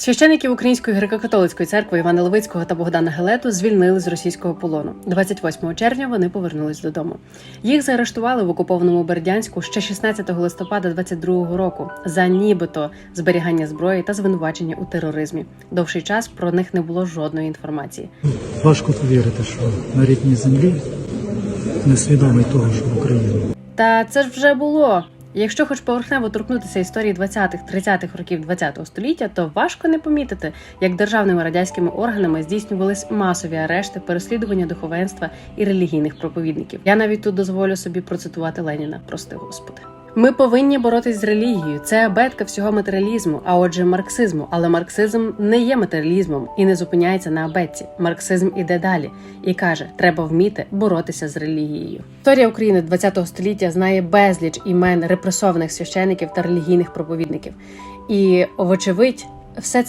Священиків Української греко-католицької церкви Івана Левицького та Богдана Гелету звільнили з російського полону. 28 червня вони повернулись додому. Їх заарештували в окупованому Бердянську ще 16 листопада 22-го року за нібито зберігання зброї та звинувачення у тероризмі. Довший час про них не було жодної інформації. Важко повірити, що на рідній землі несвідомий того, що в Україні. Та це ж вже було. Якщо хоч поверхнево торкнутися історії 20-30-х років ХХ століття, то важко не помітити, як державними радянськими органами здійснювались масові арешти, переслідування духовенства і релігійних проповідників. Я навіть тут дозволю собі процитувати Леніна, прости господи. Ми повинні боротись з релігією. Це абетка всього матеріалізму, а отже, марксизму. Але марксизм не є матеріалізмом і не зупиняється на абетці. Марксизм іде далі і каже: треба вміти боротися з релігією. Історія України ХХ століття знає безліч імен репресованих священиків та релігійних проповідників. І, вочевидь, все це